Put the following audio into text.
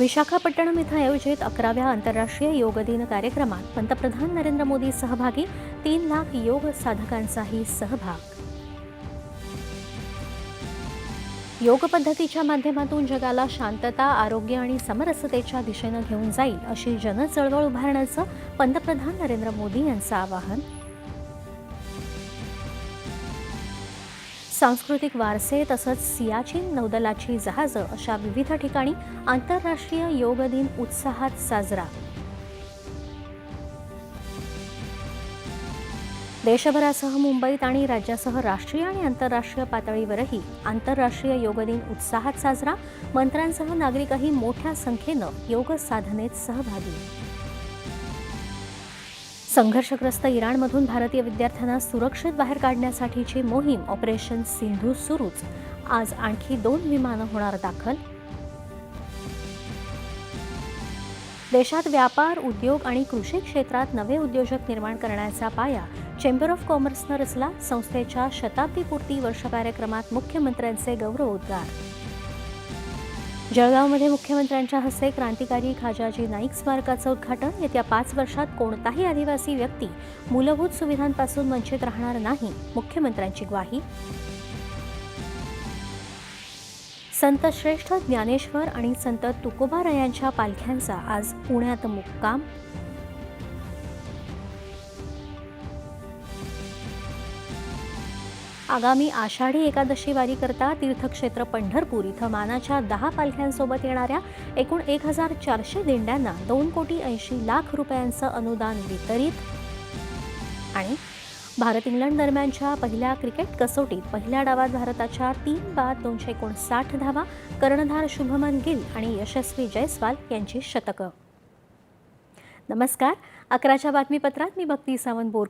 विशाखापट्टणम इथं आयोजित अकराव्या आंतरराष्ट्रीय योग दिन कार्यक्रमात पंतप्रधान नरेंद्र मोदी सहभागी तीन लाख योग साधकांचाही सहभाग. योग पद्धतीच्या माध्यमातून जगाला शांतता आरोग्य आणि समरसतेच्या दिशेनं घेऊन जाईल अशी जनचळवळ उभारण्याचं पंतप्रधान नरेंद्र मोदी यांचं आवाहन. सांस्कृतिक वारसे तसंच सियाचीन नौदलाची जहाजं अशा विविध ठिकाणी आंतरराष्ट्रीय योग दिन उत्साहात साजरा. देशभरासह मुंबईत आणि राज्यासह राष्ट्रीय आणि आंतरराष्ट्रीय पातळीवरही आंतरराष्ट्रीय योग दिन उत्साहात साजरा. मंत्र्यांसह नागरिकही मोठ्या संख्येनं योग साधनेत सहभागी. संघर्षग्रस्त इराणमधून भारतीय विद्यार्थ्यांना सुरक्षित बाहेर काढण्यासाठीची मोहीम ऑपरेशन सिंधू सुरूच. आज आणखी दोन विमानं होणार दाखल. देशात व्यापार उद्योग आणि कृषी क्षेत्रात नवे उद्योजक निर्माण करण्याचा पाया चेंबर ऑफ कॉमर्सनं रचला संस्थेच्या शताब्दीपूर्ती वर्ष कार्यक्रमात मुख्यमंत्र्यांचे गौरवोद्गार. जळगावमध्ये मुख्यमंत्र्यांच्या हस्ते क्रांतिकारी खाजाजी नाईक स्मारकाचं उद्घाटन. येत्या पाच वर्षात कोणताही आदिवासी व्यक्ती मूलभूत सुविधांपासून वंचित राहणार नाही मुख्यमंत्र्यांची ग्वाही. संत श्रेष्ठ ज्ञानेश्वर आणि संत तुकोबारायांच्या पालख्यांचा आज पुण्यात मुक्काम. आगामी आषाढी एकादशी वारीकरता तीर्थक्षेत्र पंढरपूर इथं मानाच्या दहा पालख्यांसोबत येणाऱ्या एकूण एक हजार चारशे दिंड्यांना दोन कोटी ऐंशी लाख रुपयांचं अनुदान वितरित. आणि भारत इंग्लंड दरम्यानच्या पहिल्या क्रिकेट कसोटीत पहिल्या डावात भारताच्या तीन बाद दोनशे एकोणसाठ धावा कर्णधार शुभमन गिल आणि यशस्वी जयस्वाल यांची शतकं. नमस्कार. अकराच्या बातमीपत्रात मी भक्ती सावंत बोर